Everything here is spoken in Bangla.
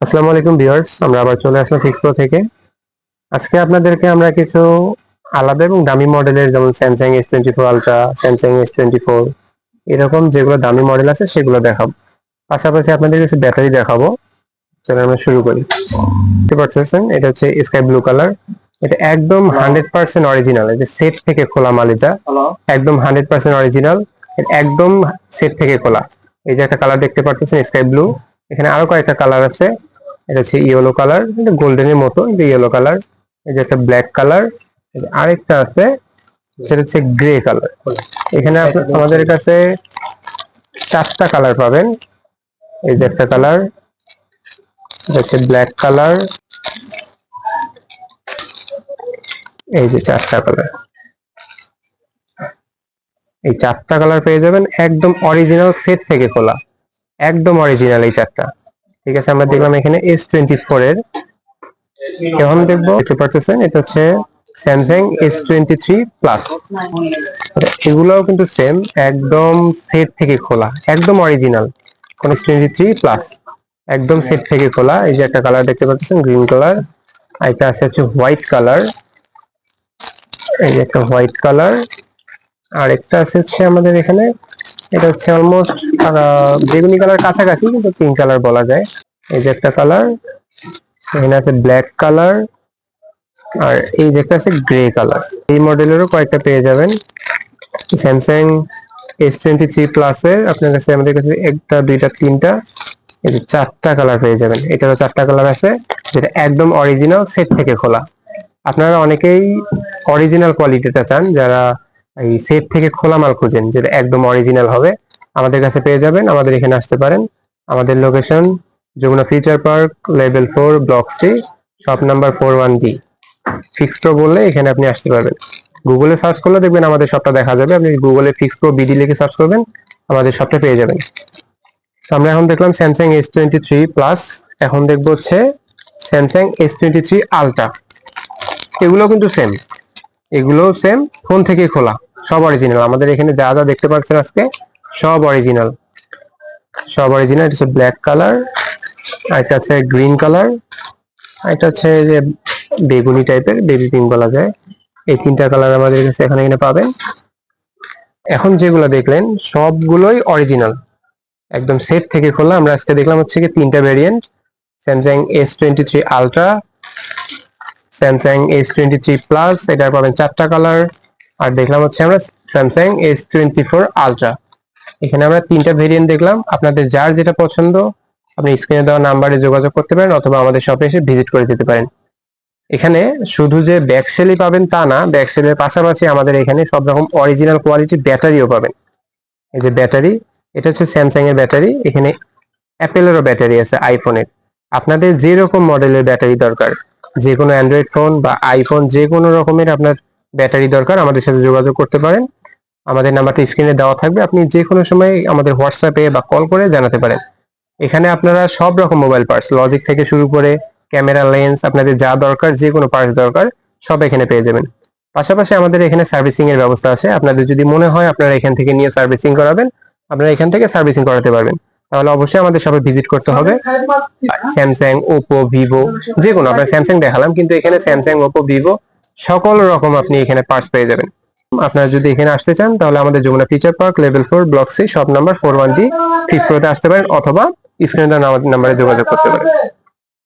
আসসালামু আলাইকুম ভিউয়ার্স আমরা আবার চলে আসলাম ফিক্সপ্রো থেকে। আজকে আপনাদেরকে আমরা কিছু আলাদা এবং দামি মডেলের যেমন Samsung S twenty four ultra Samsung S twenty four এরকম যেগুলো দামি মডেল আছে সেগুলো দেখাবো। পাশাপাশি আপনাদের কিছু ব্যাটারি দেখাবো। চলো আমরা শুরু করি। দেখতে পাচ্ছেন এটা হচ্ছে স্কাই ব্লু কালার এটা একদম হান্ড্রেড পার্সেন্ট অরিজিনাল এটা সেট থেকে খোলা মাল এটা। একদম হান্ড্রেড পার্সেন্ট অরিজিনাল একদম সেট থেকে খোলা। এই যে একটা কালার দেখতে পাচ্ছেন স্কাই ব্লু এখানে আরও কয়েকটা কালার আছে। এটা হচ্ছে ইয়েলো কালার এটা গোল্ডেনের মতো এটা ইয়েলো কালার এই যে একটা ব্ল্যাক কালার আরেকটা আছে সেটা হচ্ছে গ্রে কালার এখানে আপনি- আমাদের কাছে চারটা কালার পাবেন। এই যে একটা কালার এটা হচ্ছে ব্ল্যাক কালার এই যে চারটা কালার এই চারটা কালার পেয়ে যাবেন একদম অরিজিনাল সেট থেকে খোলা। একদম অরিজিনাল এই চারটা। ঠিক আছে, আমরা দেখলাম এখানে এস টোয়েন্টি ফোর এর। এখন দেখব, দেখতে পাচ্ছেন এটা হচ্ছে Samsung S twenty three plus এগুলোও কিন্তু সেম একদম সেট থেকে খোলা, একদম অরিজিনাল কোন এস টোয়েন্টি থ্রি প্লাস একদম সেট থেকে খোলা, এই যে একটা কালার দেখতে পাচ্ছেন গ্রিন কালার আর একটা আছে হচ্ছে হোয়াইট কালার এই যে একটা হোয়াইট কালার আর একটা আছে হচ্ছে আমাদের এখানে। এটা হচ্ছে অলমোস্ট বেগুনি কালার কাছাকাছি, কিন্তু পিঙ্ক কালার বলা যায়। এই যে একটা কালার এখানে আছে ব্ল্যাক কালার আর এই যে একটা আছে গ্রে কালার এই মডেলেরও কয়েকটা পেয়ে যাবেন। স্যামসাং এস টোয়েন্টি থ্রি প্লাসের আপনার কাছে আমাদের কাছে একটা, দুইটা, তিনটা, এই যে চারটা কালার পেয়ে যাবেন। এটারও চারটা কালার আছে, যেটা একদম অরিজিনাল সেট থেকে খোলা। আপনারা অনেকেই অরিজিনাল কোয়ালিটিটা চান, যারা এই সেট থেকে খোলা মাল খুঁজেন, যেটা একদম অরিজিনাল হবে। আমাদের কাছে পেয়ে যাবেন, আমাদের এখানে আসতে পারেন। আমাদের location Jamuna future park level four block C shop number four one D fix pro বললে এখানে আপনি আসতে পারবেন। গুগলে সার্চ করলে দেখবেন আমাদের শপটা দেখা যাবে। আপনি গুগলে ফিক্স প্রো বিডি লিখে সার্চ করবেন, আমাদের শপটা পেয়ে যাবেন। আমরা এখন দেখলাম Samsung S twenty three plus এখন দেখব হচ্ছে Samsung S twenty three ultra এগুলো কিন্তু সেম এগুলো সেম ফোন থেকে খোলা। সব অরিজিনাল আমাদের এখানে যা যা দেখতে পাচ্ছেন আজকে, সব অরিজিনাল সব অরিজিনাল এটা হচ্ছে ব্ল্যাক কালার এটা হচ্ছে গ্রিন কালার এটা হচ্ছে যে বেগুনি টাইপের বেবি পিঙ্ক বলা যায়। এই তিনটা কালার আমাদের কাছে এখানে এখানে পাবেন। এখন যেগুলো দেখলেন, সবগুলোই অরিজিনাল একদম সেট থেকে খোলা। আমরা আজকে দেখলাম হচ্ছে কি তিনটা variant Samsung S twenty three ultra Samsung S twenty three plus এটা পাবেন চারটা কালার আর দেখলাম হচ্ছে আমরা Samsung S twenty four ultra এখানে আমরা তিনটা ভেরিয়েন্ট দেখলাম। আপনাদের যার যেটা পছন্দ, আপনি স্ক্রিনে দেওয়া নাম্বারে যোগাযোগ করতে পারেন অথবা আমাদের শপে এসে ভিজিট করে যেতে পারেন। এখানে শুধু যে ব্যাকসেলই পাবেন তা না ব্যাকসেলের পাশাপাশি আমাদের এখানে সব রকম অরিজিনাল কোয়ালিটির ব্যাটারিও পাবেন। এই যে ব্যাটারি এটা হচ্ছে স্যামসাং এর ব্যাটারি এখানে অ্যাপেলেরও ব্যাটারি আছে আইফোনের আপনাদের যে রকম মডেলের ব্যাটারি দরকার যে কোনো অ্যান্ড্রয়েড ফোন বা আইফোন যে কোনো রকমের আপনার ব্যাটারি দরকার, আমাদের সাথে যোগাযোগ করতে পারেন। আমাদের নাম্বারটা স্ক্রিনে দেওয়া থাকবে, আপনি যে কোনো সময় আমাদের হোয়াটসঅ্যাপে বা কল করে জানাতে পারেন। এখানে আপনারা সব রকম মোবাইল পার্টস লজিক থেকে শুরু করে ক্যামেরা লেন্স আপনাদের যা দরকার যে কোনো পার্টস দরকার, সব এখানে পেয়ে যাবেন। পাশাপাশি আমাদের এখানে সার্ভিসিং এর ব্যবস্থা আছে। আপনাদের যদি মনে হয় আপনারা এখান থেকে নিয়ে সার্ভিসিং করাবেন, আপনারা এখান থেকে সার্ভিসিং করাতে পারবেন। তাহলে অবশ্যই আমাদের সবাই ভিজিট করতে হবে। স্যামসাং ওপো ভিভো যে কোনো আপনার স্যামসাং দেখালাম, কিন্তু এখানে স্যামসাং ওপো ভিভো সকল রকম আপনি এখানে পার্টস পেয়ে যাবেন। আপনারা যদি এখানে আসতে চান, তাহলে আমাদের Jamuna future park level four block C shop number four one G fix করতে আসতে পারেন, অথবা স্ক্রিনে নাম্বারে যোগাযোগ করতে পারেন।